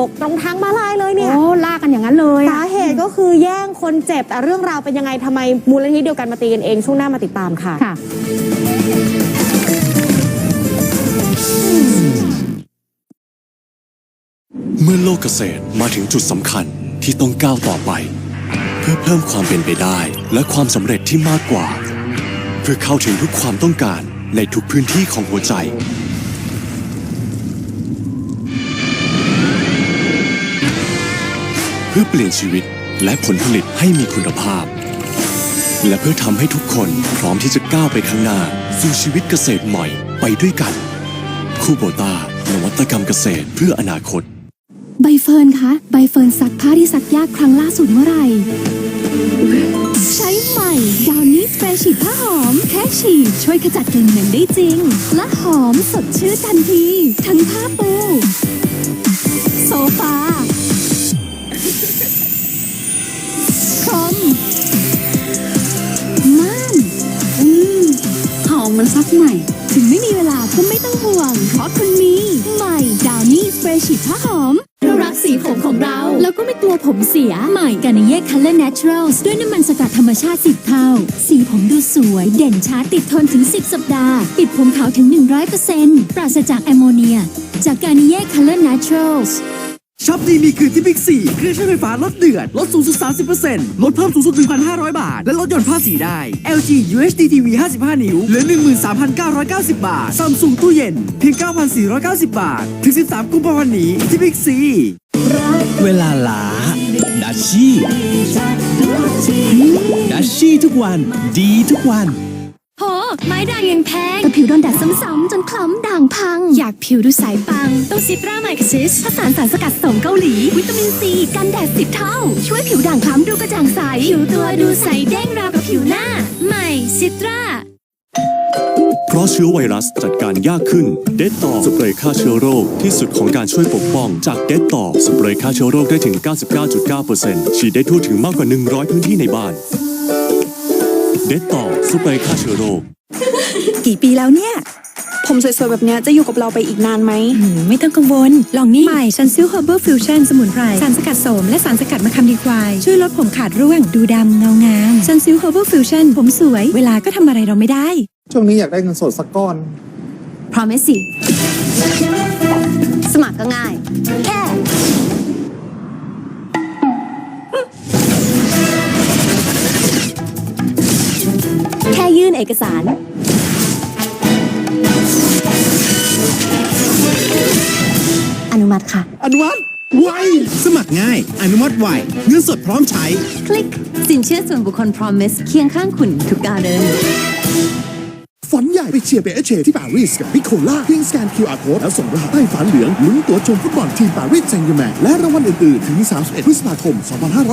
ตกตรงทางม้าลายเลยเนี่ย โอ้ลากกันอย่างนั้นเลยสาอะเหตุก็คือแย่งคนเจ็บแต่เรื่องราวเป็นยังไงทำไมมูลนิธิเดียวกันมาตีกันเอง ช่วงหน้ามาติดตามค่ะ ค่ะ เมื่อโลกเกษตรมาถึงจุดสำคัญที่ต้องก้าวต่อไป เพื่อเพิ่มความเป็นไปได้ และความสำเร็จที่มากกว่า เพื่อเข้าถึงทุกความต้องการในทุกพื้นที่ของหัวใจ พื่อเปลี่ยนชีวิตและผลผลิตให้มีคุณภาพ และเพื่อทำให้ทุกคนพร้อมที่จะก้าวไปข้างหน้า สู่ชีวิตเกษตรใหม่ไปด้วยกันคูโบตานวัตกรรมเกษตรเพื่ออนาคต ใบเฟิร์นคะใบเฟิร์นซักผ้าที่ซักยากครั้งล่าสุดเมื่อไหร่ ใช้ใหม่ดาวนี้สเปรย์ฉีดผ้าหอม แค่ฉีดช่วยขจัดกลิ่นเหม็นได้จริง และหอมสดชื่นทันที ทั้งผ้าปูโซฟา อมเหมันซักใหม่ ถึงไม่มีเวลาก็ไม่ต้องห่วง เพราะคุณมีใหม่ดาวนี่สเปรย์ฉีดผ้าหอมเรารักสีผมของเรา แล้วก็ไม่กลัวผมเสีย ใหม่กานิเย่คัลเลอร์เนเชอรัลด้วยน้ำมันสกัดธรรมชาติ10เท่า สีผมดูสวย เด่นช้าติดทนถึง 10 สัปดาห์ปิดผมขาวถึง 100%ปราศจากแอมโมเนีย จากกานิเย่คัลเลอร์เนเชอรัล ช็อปดีมีคืนที่บิ๊กซีเครื่องใช้ไฟฟ้าลดเดือด ลดสูงสุด 30%ลดเพิ่มสูงสุด 1,500 บาท และลดหย่อนภาษีได้ LG UHD TV 55 นิ้วเหลือ 13,990 บาท Samsung ตู้เย็น เพียง 9,490 บาท ถึง 13 กุมภาพันธ์นี้ที่บิ๊กซีเวลาล้าดัชชี่ดัชชี่ทุกวัน ดีทุกวัน ไม้ด่างยังแพงแต่ผิวโดนแดดซ้ำๆจนคล้ำด่างพัง อยากผิวดูใสปัง ต้องซิตราไมคซิสผสานสารสกัดสมเกาหลี วิตามินซีกันแดดสิบเท่า ช่วยผิวด่างคล้ำดูกระจ่างใส ผิวตัวดูใสเด้งราวกับผิวหน้า ใหม่ซิตราเพราะเชื้อไวรัสจัดการยากขึ้น เดตต่อสเปรย์ฆ่าเชื้อโรคที่สุดของการช่วยปกป้อง จากเดตต่อสเปรย์ฆ่าเชื้อโรคได้ถึง 99.9%ฉีดได้ทั่วถึงมากกว่า 100 พื้นที่ในบ้าน เดตต่อสเปรย์ฆ่าเชื้อโรค กี่ปีแล้วเนี่ย ผมสวยๆ แบบเนี้ยจะอยู่กับเราไปอีกนานไหมไม่ต้องกังวล ลองนี่ใหม่ซันซิลเฮอร์เบอร์ฟิวชั่นสมุนไพร สารสกัดโสมและสารสกัดมะขามดีควาย ช่วยลดผมขาดร่วง ดูดำเงางามซันซิลเฮอร์เบอร์ฟิวชั่นผมสวย เวลาก็ทำอะไรเราไม่ได้ ช่วงนี้อยากได้เงินสดสักก้อน พร้อมไหมสิ สมัครก็ง่าย แค่ แค่ยื่นเอกสาร นุมัติค่ะ อนุวัตไวสมัครง่าย อนุมัติไวเงินสดพร้อมใช้ คลิก สินเชื่อส่วนบุคคล Promise เคียงข้างคุณทุกก้าวเดินฝันใหญ่ไปเชียร์เปเชที่ปารีสกับพิโคล่าเพียงสแกน QR Code แล้วส่งรหัสใต้ฝาเหลืองลุ้นตั๋วชมฟุตบอลทีมปารีสแซงต์แร์แมงและรางวัลอื่น ๆ ถึง 31 พฤษภาคม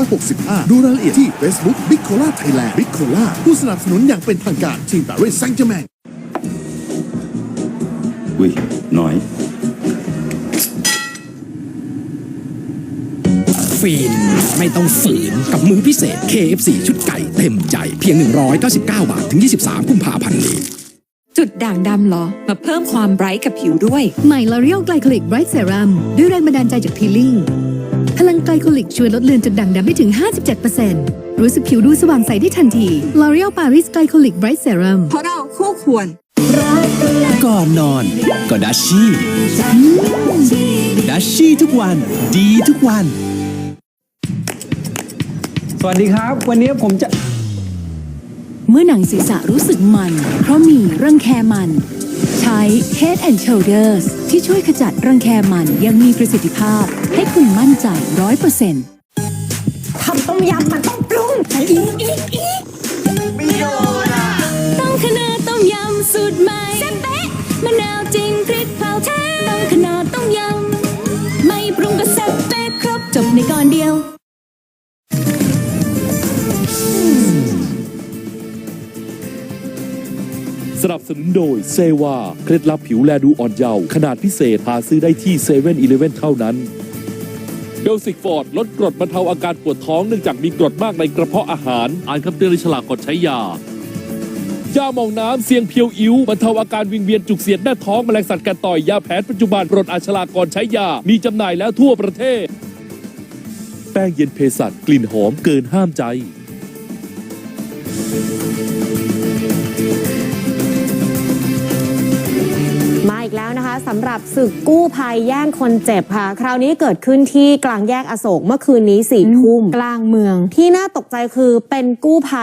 2565 ดูรายละเอียดที่ Facebook บิโคล่าไทยแลนด์บิโคล่าผู้สนับสนุนอย่างเป็นทางการทีมปารีสแซงต์แร์แมงอุ้ยน้อย ฟินไม่ต้องฝืนกับมือพิเศษ KFC ชุดไก่เต็มใจเพียง 199 บาท ถึง 23 กุมภาพันธ์นี้ จุดด่างดำเหรอ มาเพิ่มความไบรท์กับผิวด้วย ใหม่ L'Oreal Glycolic Bright Serum ด้วยแรงบันดาลใจจากพีลิ่งพลังไกลโคลิกช่วยลดเลือนจุดด่างดำได้ถึง 57%รู้สึกผิวดูสว่างใสได้ทันที L'Oreal Paris Glycolic Bright Serum เพราะเราคู่ควร ก่อนนอนก็ดัชชี่ดัชชี่ทุกวัน ดีทุกวัน สวัสดีครับ วันนี้ผมจะ เมื่อหนังศีรษะรู้สึกมัน เพราะมีรังแคมัน ใช้ Head and Shoulders ที่ช่วยขจัดรังแคมันอยังมีประสิทธิภาพ ให้คุณมั่นใจร้อยเปอร์เซ็นต์ทำต้มยำมันต้องปรุงอีกอีกอีกต้องขนาดต้มยำสูตรใหม่แซ่บเป๊ะมะนาวจริงพริกเผาแท้ต้องขนาด สนับสนุนโดยเซวาเคล็ดลับผิวแลดูอ่อนเยาว์ขนาดพิเศษหาซื้อได้ที่เซเว่นอีเลฟเเท่านั้นเบลสิกฟอร์ดลดกรดบรรเทาอาการปวดท้องเนื่องจากมีกรดมากในกระเพาะอาหาร อ่านคำเตือนในฉลากก่อนใช้ยายาหมองน้ำเสียงเพียวอิ้วบรรเทาอาการวิงเวียนจุกเสียดหน้าท้องแมลงสัตว์กัดต่อยยาแผนปัจจุบันปลดอาชญากรใช้ยา มีจำหน่ายแล้วทั่วประเทศ แป้งเย็นเพสัตกลิ่นหอมเกินห้ามใจ นะคะสำหรับศึกกู้ภัยแย่งคนเจ็บค่ะ คราวนี้เกิดขึ้นที่กลางแยกอโศกเมื่อคืนนี้สี่ทุ่มกลางเมือง ที่น่าตกใจคือเป็นกู้ภัย